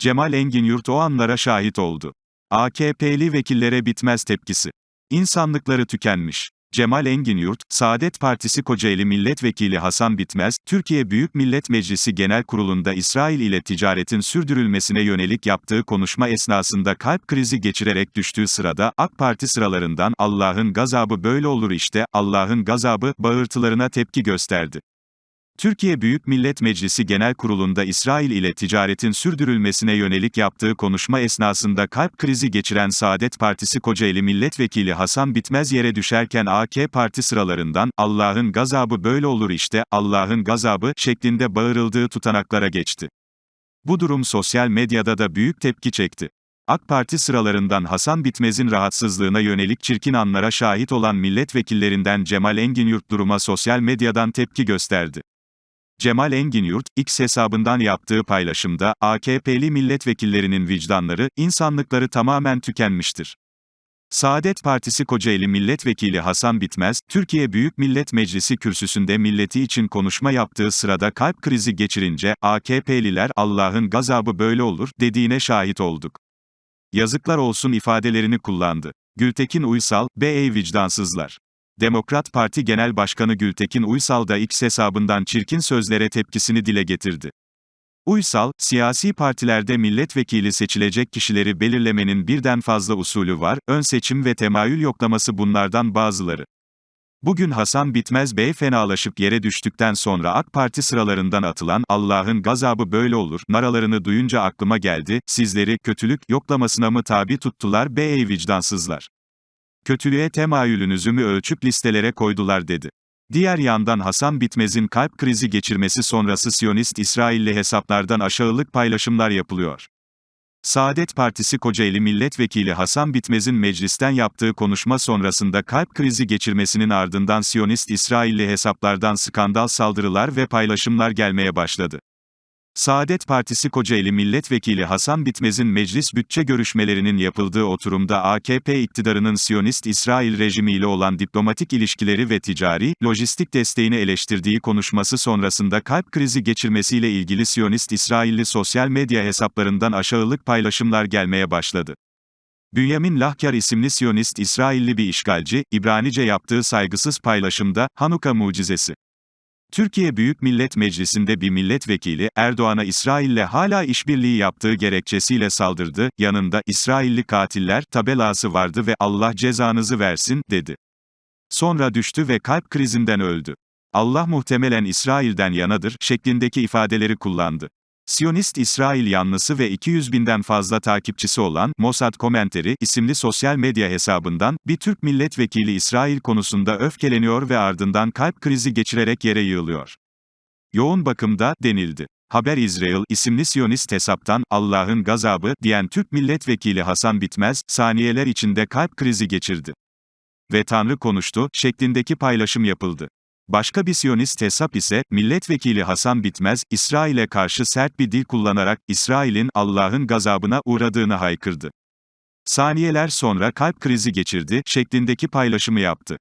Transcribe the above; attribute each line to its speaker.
Speaker 1: Cemal Engin o anlara şahit oldu. AKP'li vekillere bitmez tepkisi. İnsanlıkları tükenmiş. Cemal Engin Saadet Partisi Kocaeli Milletvekili Hasan Bitmez, Türkiye Büyük Millet Meclisi Genel Kurulu'nda İsrail ile ticaretin sürdürülmesine yönelik yaptığı konuşma esnasında kalp krizi geçirerek düştüğü sırada, AK Parti sıralarından Allah'ın gazabı böyle olur işte, Allah'ın gazabı, bağırtılarına tepki gösterdi. Türkiye Büyük Millet Meclisi Genel Kurulu'nda İsrail ile ticaretin sürdürülmesine yönelik yaptığı konuşma esnasında kalp krizi geçiren Saadet Partisi Kocaeli Milletvekili Hasan Bitmez yere düşerken AK Parti sıralarından, Allah'ın gazabı böyle olur işte, Allah'ın gazabı, şeklinde bağırıldığı tutanaklara geçti. Bu durum sosyal medyada da büyük tepki çekti. AK Parti sıralarından Hasan Bitmez'in rahatsızlığına yönelik çirkin anlara şahit olan milletvekillerinden Cemal Enginyurt duruma sosyal medyadan tepki gösterdi. Cemal Enginyurt, X hesabından yaptığı paylaşımda, AKP'li milletvekillerinin vicdanları, insanlıkları tamamen tükenmiştir. Saadet Partisi Kocaeli Milletvekili Hasan Bitmez, Türkiye Büyük Millet Meclisi kürsüsünde milleti için konuşma yaptığı sırada kalp krizi geçirince, AKP'liler, Allah'ın gazabı böyle olur, dediğine şahit olduk. Yazıklar olsun ifadelerini kullandı. Gültekin Uysal, be vicdansızlar. Demokrat Parti Genel Başkanı Gültekin Uysal da X hesabından çirkin sözlere tepkisini dile getirdi. Uysal, siyasi partilerde milletvekili seçilecek kişileri belirlemenin birden fazla usulü var, ön seçim ve temayül yoklaması bunlardan bazıları. Bugün Hasan Bitmez Bey fenalaşıp yere düştükten sonra AK Parti sıralarından atılan Allah'ın gazabı böyle olur naralarını duyunca aklıma geldi, sizleri kötülük yoklamasına mı tabi tuttular be vicdansızlar. Kötülüğe temayülünüzü mü ölçüp listelere koydular dedi. Diğer yandan Hasan Bitmez'in kalp krizi geçirmesi sonrası Siyonist İsrailli hesaplardan aşağılık paylaşımlar yapılıyor. Saadet Partisi Kocaeli Milletvekili Hasan Bitmez'in meclisten yaptığı konuşma sonrasında kalp krizi geçirmesinin ardından Siyonist İsrailli hesaplardan skandal saldırılar ve paylaşımlar gelmeye başladı. Saadet Partisi Kocaeli Milletvekili Hasan Bitmez'in meclis bütçe görüşmelerinin yapıldığı oturumda AKP iktidarının Siyonist İsrail rejimiyle olan diplomatik ilişkileri ve ticari, lojistik desteğini eleştirdiği konuşması sonrasında kalp krizi geçirmesiyle ilgili Siyonist İsrailli sosyal medya hesaplarından aşağılık paylaşımlar gelmeye başladı. Bünyamin Lahkar isimli Siyonist İsrailli bir işgalci, İbranice yaptığı saygısız paylaşımda, Hanuka mucizesi Türkiye Büyük Millet Meclisi'nde bir milletvekili, Erdoğan'a İsrail'le hala işbirliği yaptığı gerekçesiyle saldırdı, yanında, İsrailli katiller, tabelası vardı ve Allah cezanızı versin, dedi. Sonra düştü ve kalp krizinden öldü. Allah muhtemelen İsrail'den yanadır, şeklindeki ifadeleri kullandı. Siyonist İsrail yanlısı ve 200 binden fazla takipçisi olan Mossad Komenteri isimli sosyal medya hesabından bir Türk milletvekili İsrail konusunda öfkeleniyor ve ardından kalp krizi geçirerek yere yığılıyor. Yoğun bakımda denildi. Haber İsrail isimli Siyonist hesaptan Allah'ın gazabı diyen Türk milletvekili Hasan Bitmez saniyeler içinde kalp krizi geçirdi. Ve Tanrı konuştu şeklindeki paylaşım yapıldı. Başka bir Siyonist hesap ise, milletvekili Hasan Bitmez, İsrail'e karşı sert bir dil kullanarak, İsrail'in, Allah'ın gazabına uğradığını haykırdı. Saniyeler sonra kalp krizi geçirdi, şeklindeki paylaşımı yaptı.